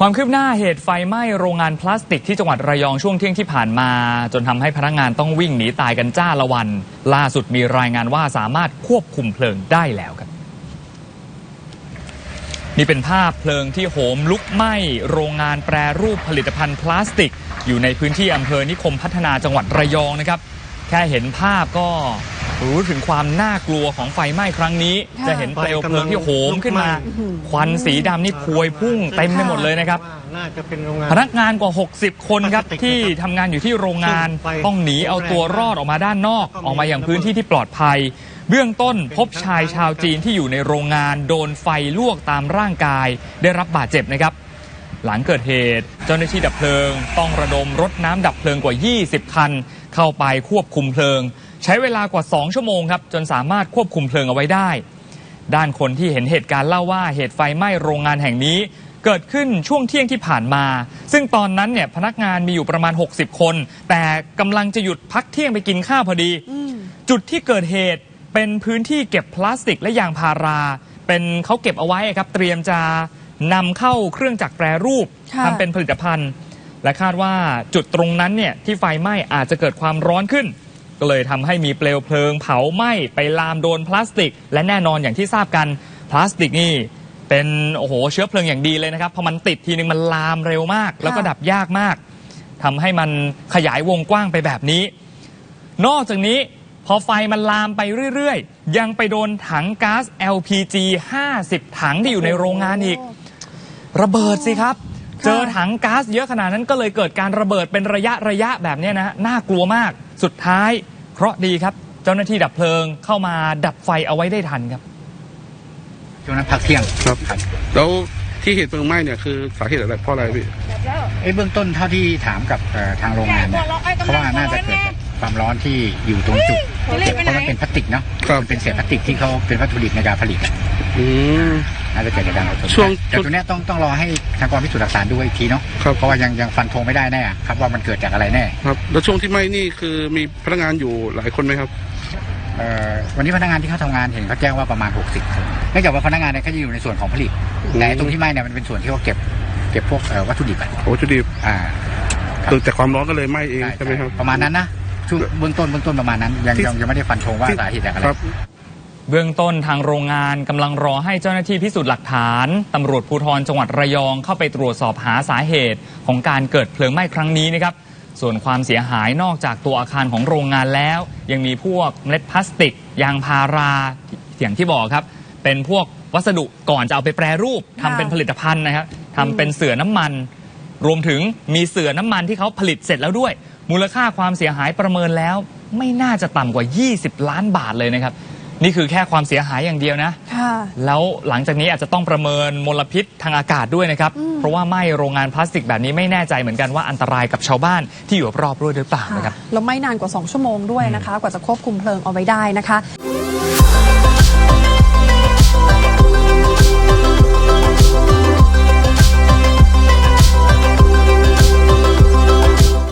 ความคืบหน้าเหตุไฟไหม้โรงงานพลาสติกที่จังหวัดระยองช่วงเที่ยงที่ผ่านมา จนทำให้พนักงานต้องวิ่งหนีตายกันจ้าละวัน ล่าสุดมีรายงานว่าสามารถควบคุมเพลิงได้แล้วครับ นี่เป็นภาพเพลิงที่โหมลุกไหม้โรงงานแปรรูปผลิตภัณฑ์พลาสติก อยู่ในพื้นที่อำเภอนิคมพัฒนาจังหวัดระยองนะครับ แค่เห็นภาพก็ รู้ถึงความน่ากลัวของไฟไหม้ครั้งนี้ค่ะจะเห็นเปลวเพลิงที่โหมขึ้นมา ควันสีดำนี่พวยพุ่งเต็มไปหมดเลยนะครับว่าน่าจะเป็นโรงงานพนักงานกว่า 60 คนครับพลาสติกนะครับที่ทำงานอยู่ที่โรงงานไฟต้องหนีเอาตัวรอดออกมาด้านนอก ออกมาอย่างพื้นที่ที่ปลอดภัย เบื้องต้นพบชายชาวจีนที่อยู่ในโรงงาน โดนไฟลวกตามร่างกาย ได้รับบาดเจ็บนะครับหลังเกิดเหตุ เจ้าหน้าที่ดับเพลิง ต้องระดมรถน้ำดับเพลิงกว่า 20 คัน เข้าไปควบคุมเพลิง ใช้เวลากว่า 2 ชั่วโมงครับจนสามารถควบคุมเพลิงเอาไว้ได้ ด้านคนที่เห็นเหตุการณ์เล่าว่าเหตุไฟไหม้โรงงานแห่งนี้ เกิดขึ้นช่วงเที่ยงที่ผ่านมา ซึ่งตอนนั้นเนี่ยพนักงานมีอยู่ประมาณ 60 คน แต่กำลังจะหยุดพักเที่ยงไปกินข้าวพอดี จุดที่เกิดเหตุเป็นพื้นที่เก็บพลาสติกและยางพารา เป็นเขาเก็บเอาไว้ครับ เตรียมจะนำเข้าเครื่องจักรแปรรูปค่ะทำเป็นผลิตภัณฑ์ และคาดว่าจุดตรงนั้นเนี่ยที่ไฟไหม้อาจจะเกิดความร้อนขึ้น ก็เลยทำให้มีเปลวเพลิงเผาไหม้ไปลามโดนพลาสติก และแน่นอนอย่างที่ทราบกันพลาสติกนี่เป็นโอ้โหเชื้อเพลิงอย่างดีเลยนะครับพอมันติดทีนึงมันลามเร็วมาก แล้วก็ดับยากมากทำให้มันขยายวงกว้างไปแบบนี้ นอกจากนี้พอไฟมันลามไปเรื่อยๆ ยังไปโดนถังก๊าซ LPG 50 ถังที่อยู่ในโรงงานอีก ระเบิดสิครับค่ะ เจอถังก๊าซเยอะขนาดนั้นก็เลยเกิดการระเบิดเป็นระยะระยะแบบเนี้ยนะฮะน่ากลัวมากสุดท้ายเคราะห์ดีครับ เจ้าหน้าที่ดับเพลิงเข้ามาดับไฟเอาไว้ได้ทันครับช่วงนั้นพักเที่ยงครับแล้วที่เหตุเพลิงไหม้เนี่ยคือสาเหตุอะไรเพราะอะไรพี่เอ้ยเบื้องต้นเท่าที่ถามกับเอ่อทางโรงงานเนี่ยเขาว่าน่าจะเกิดจากความร้อนที่อยู่ตรงจุดเก็บเพราะมันเป็นพลาสติกเนาะครับมันเป็นเศษพลาสติกที่เขาเป็นวัตถุดิบในการผลิต อะอืม น่าจะเกิดจากการเอาตัวช่วงแต่ตัวเนี้ยต้องต้องรอให้ทางกองพิสูจน์หลักฐานดูอีกทีเนาะครับ เพราะว่ายังยังฟันธงไม่ได้แน่ครับว่ามันเกิดจากอะไรแน่ครับ แล้วช่วงที่ไหม้นี่คือมีพนักงานอยู่หลายคนไหมครับ เอ่อวันนี้พนักงานที่เขาทำงานเห็นเขาแจ้งว่าประมาณ 60คนเนื่องจากว่าพนักงานเนี่ยเขาจะอยู่ในส่วนของผลิตอืม แต่ตรงที่ไหม้เนี่ยมันเป็นส่วนที่เขาเก็บเก็บพวกเอ่อวัตถุดิบอะโอ้จุดิบอ่า ครับ เกิดจากความร้อนก็เลยไหม้เองใช่ไหมครับ ประมาณนั้นนะช่วงเบื้องต้นเบื้องต้นประมาณนั้น ยังที่ ยังยังไม่ได้ฟันธงว่าที่สาเหตุจากอะไร ครับ เบื้องต้นทางโรงงานกำลังรอให้เจ้าหน้าที่พิสูจน์หลักฐานตำรวจภูธรจังหวัดระยองเข้าไปตรวจสอบหาสาเหตุของการเกิดเพลิงไหม้ครั้งนี้นะครับ ส่วนความเสียหายนอกจากตัวอาคารของโรงงานแล้ว ยังมีพวกเมล็ดพลาสติก ยางพาราอย่างที่บอกครับ เป็นพวกวัสดุก่อนจะเอาไปแปรรูปทำเป็นผลิตภัณฑ์นะครับทำเป็นเสื่อน้ำมัน รวมถึงมีเสื่อน้ำมันที่เขาผลิตเสร็จแล้วด้วย มูลค่าความเสียหายประเมินแล้ว ไม่น่าจะต่ำกว่า 20 ล้านบาทเลยนะครับ นี่คือแค่ความเสียหายอย่างเดียวนะ ค่ะ แล้วหลังจากนี้อาจจะต้องประเมินมลพิษทางอากาศด้วยนะครับ เพราะว่าไหม้โรงงานพลาสติกแบบนี้ไม่แน่ใจเหมือนกันว่าอันตรายกับชาวบ้านที่อยู่รอบๆด้วยหรือเปล่านะครับ แล้วไม่นานกว่า 2 ชั่วโมงด้วยนะคะ กว่าจะควบคุมเพลิงเอาไว้ได้นะคะ